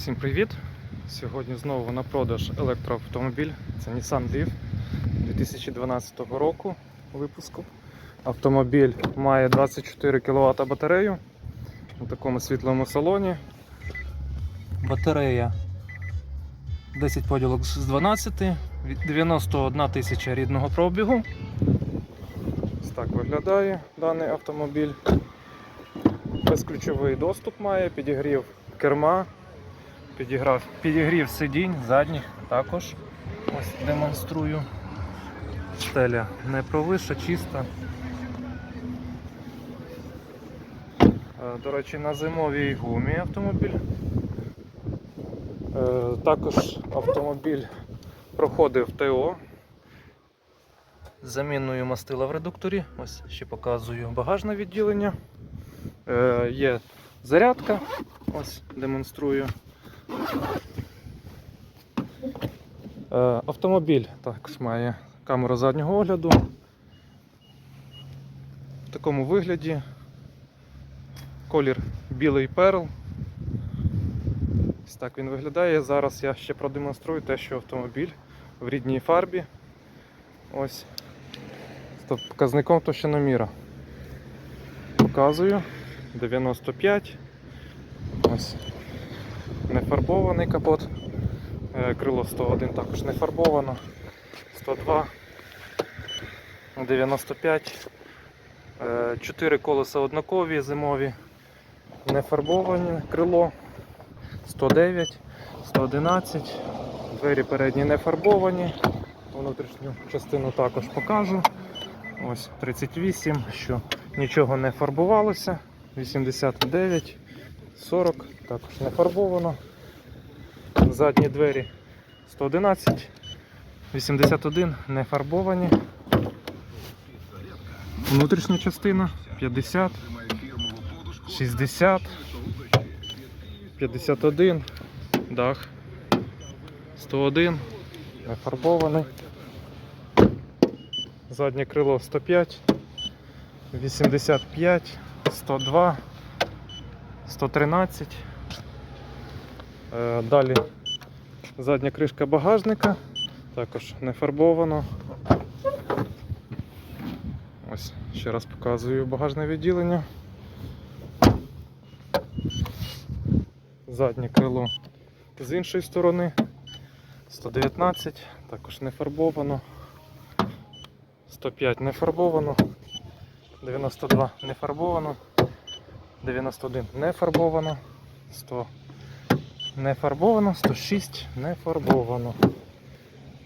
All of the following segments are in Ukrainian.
Всім привіт! Сьогодні знову на продаж електроавтомобіль. Це Nissan Leaf 2012 року випуску. Автомобіль має 24 кВт батарею у такому світлому салоні. Батарея 10 поділок з 12, 91 тисяча рідного пробігу. Ось так виглядає даний автомобіль. Безключовий доступ має, підігрів керма, підіграв, підігрів сидінь задніх також. Ось демонструю. Стеля не провиша, чиста. Е, До речі, на зимовій гумі автомобіль. Е, Також автомобіль проходив ТО заміною мастила в редукторі. Ось ще показую багажне відділення. Е, Є зарядка. Ось демонструю. Е, Автомобіль також має камеру заднього огляду. В такому вигляді. Колір білий перл. Ось так він виглядає. Зараз я ще продемонструю те, що автомобіль в рідній фарбі. Ось з показником товщиноміра. Показую. 95. Ось не фарбований капот. Е, Крило 101 також не фарбовано. 102, 95, 4 колеса однакові зимові, не фарбовані крило, 109, 111, двері передні не фарбовані, внутрішню частину також покажу. Ось 38, що нічого не фарбувалося. 89, 40, також не фарбовано. Задні двері 111, 81 не фарбовані. Внутрішня частина 50, 60, 51, дах 101, не фарбований. Заднє крило 105, 85, 102, 113. Е, Далі задня кришка багажника, також не фарбовано. Ось ще раз показую багажне відділення. Заднє крило з іншої сторони 119, також не фарбовано. 105 не фарбовано, 92 не фарбовано, 91 не фарбовано, 100 не фарбовано, 106 не фарбовано.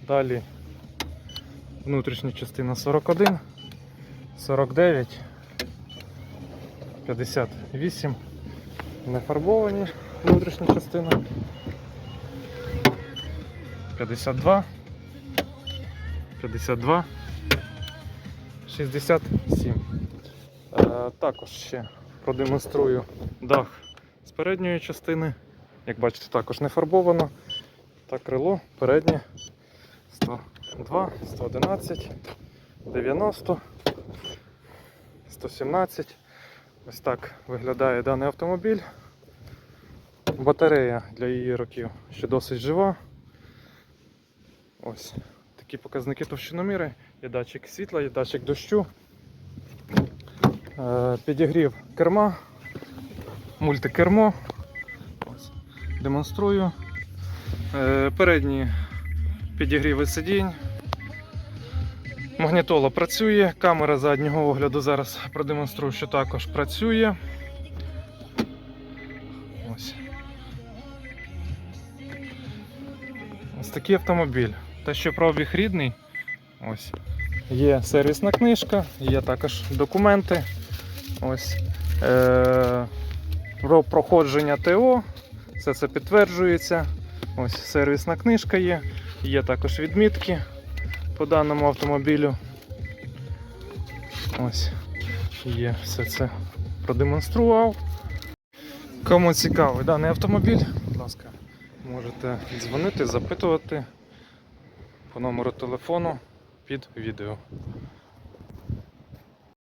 Далі внутрішня частина 41, 49, 58 не фарбовані внутрішня частина. 52, 52, 67. Е, також ще продемонструю дах з передньої частини. Як бачите, також не фарбовано. Та крило переднє 102, 111, 90, 117. Ось так виглядає даний автомобіль. Батарея для її років ще досить жива. Ось такі показники товщиноміри. Є датчик світла, є датчик дощу. Е, Підігрів керма, мультикермо. Демонструю. Е, Передні підігріви сидінь. Магнітола працює, камера заднього огляду зараз продемонструю, що також працює. Ось. Ось такий автомобіль. Те, що пробіг рідний, ось. Є сервісна книжка, є також документи. Ось. Е- про проходження ТО. Все це підтверджується. Ось сервісна книжка є, є також відмітки по даному автомобілю. Ось є все це продемонстрував. Кому цікавий даний автомобіль, будь ласка, можете дзвонити, запитувати по номеру телефону під відео.